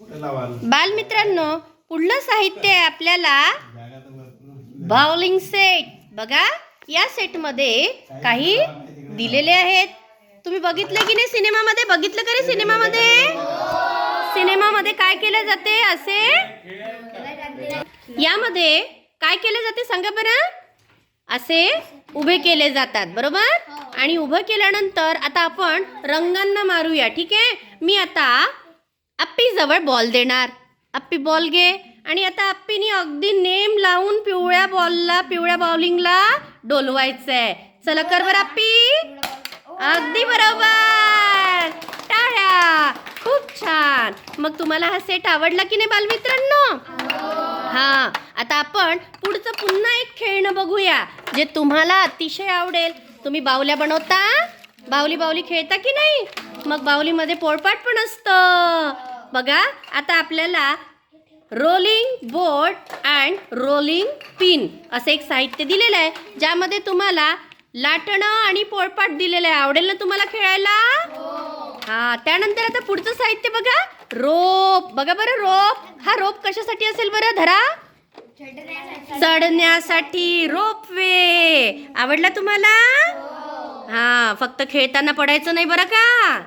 बालमित्रांनो पुढलं साहित्य आहे आपल्याला बाउलिंग सेट बघा या सेटमध्ये काही दिलेले आहेत. तुम्ही बघितलं की नाही सिनेमामध्ये? बघितलं का रे सिनेमामध्ये? सिनेमामध्ये काय केलं जाते असे? यामध्ये काय केले जाते सांगा बरं? असे उभे केले जातात बरोबर? आणि उभं केल्यानंतर आता आपण रंगांना मारूया ठीक आहे? मी आता आप्पीजवळ बॉल देणार. आप्पी बॉल घे. आणि आता आप्पीनी अगदी नेम लावून पिवळ्या बॉलला पिवळ्या बॉलिंगला डोलवायचंय. चला कर बरं आप्पी अगदी बरोबर. टाळ्या. खूप छान. मग तुम्हाला हा सेट आवडला की नाही बालमित्रांनो? हा. आता आपण पुढचं पुन्हा एक खेळणं बघूया जे तुम्हाला अतिशय आवडेल. तुम्ही बावल्या बनवता. बावली बावली खेळता की नाही? मग बावलीमध्ये पोळपाट पण असतं. बघा आता आपल्याला rolling board and rolling pin असं एक साहित्य दिलेलं आहे ज्यामध्ये तुम्हाला लाटणं आणि पोळपाट दिलेलं आहे. आवडेल ना तुम्हाला खेळायला? हा त्यानंतर आता पुढचं साहित्य बघा. रोप. बघा बरं रोप. हा रोप कशासाठी असेल बरं? धरा. चढण्यासाठी रोपवे. आवडला तुम्हाला? हा फक्त खेळताना पडायचं नाही बरं का?